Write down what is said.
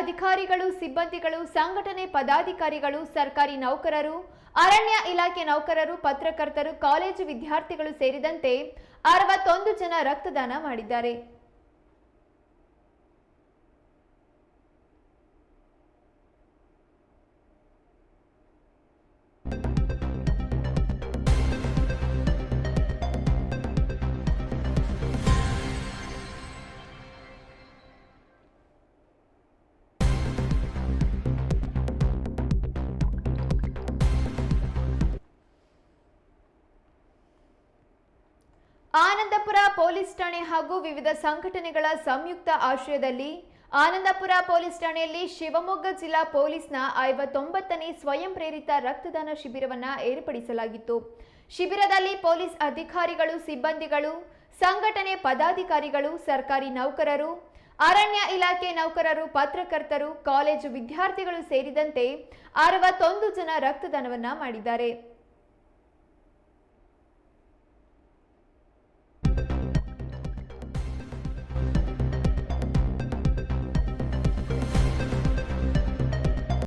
ಅಧಿಕಾರಿಗಳು, ಸಿಬ್ಬಂದಿಗಳು, ಸಂಘಟನೆ ಪದಾಧಿಕಾರಿಗಳು, ಸರ್ಕಾರಿ ನೌಕರರು, ಅರಣ್ಯ ಇಲಾಖೆ ನೌಕರರು, ಪತ್ರಕರ್ತರು, ಕಾಲೇಜು ವಿದ್ಯಾರ್ಥಿಗಳು ಸೇರಿದಂತೆ ಅರವತ್ತೊಂದು ಜನ ರಕ್ತದಾನ ಮಾಡಿದ್ದಾರೆ. ಆನಂದಪುರ ಪೊಲೀಸ್ ಠಾಣೆ ಹಾಗೂ ವಿವಿಧ ಸಂಘಟನೆಗಳ ಸಂಯುಕ್ತ ಆಶ್ರಯದಲ್ಲಿ ಆನಂದಪುರ ಪೊಲೀಸ್ ಠಾಣೆಯಲ್ಲಿ ಶಿವಮೊಗ್ಗ ಜಿಲ್ಲಾ ಪೊಲೀಸ್ನ ಐವತ್ತೊಂಬತ್ತನೇ ಸ್ವಯಂ ಪ್ರೇರಿತ ರಕ್ತದಾನ ಶಿಬಿರವನ್ನ ಏರ್ಪಡಿಸಲಾಗಿತ್ತು. ಶಿಬಿರದಲ್ಲಿ ಪೊಲೀಸ್ ಅಧಿಕಾರಿಗಳು, ಸಿಬ್ಬಂದಿಗಳು, ಸಂಘಟನೆ ಪದಾಧಿಕಾರಿಗಳು, ಸರ್ಕಾರಿ ನೌಕರರು, ಅರಣ್ಯ ಇಲಾಖೆ ನೌಕರರು, ಪತ್ರಕರ್ತರು, ಕಾಲೇಜು ವಿದ್ಯಾರ್ಥಿಗಳು ಸೇರಿದಂತೆ ಅರವತ್ತೊಂದು ಜನ ರಕ್ತದಾನವನ್ನ ಮಾಡಿದ್ದಾರೆ.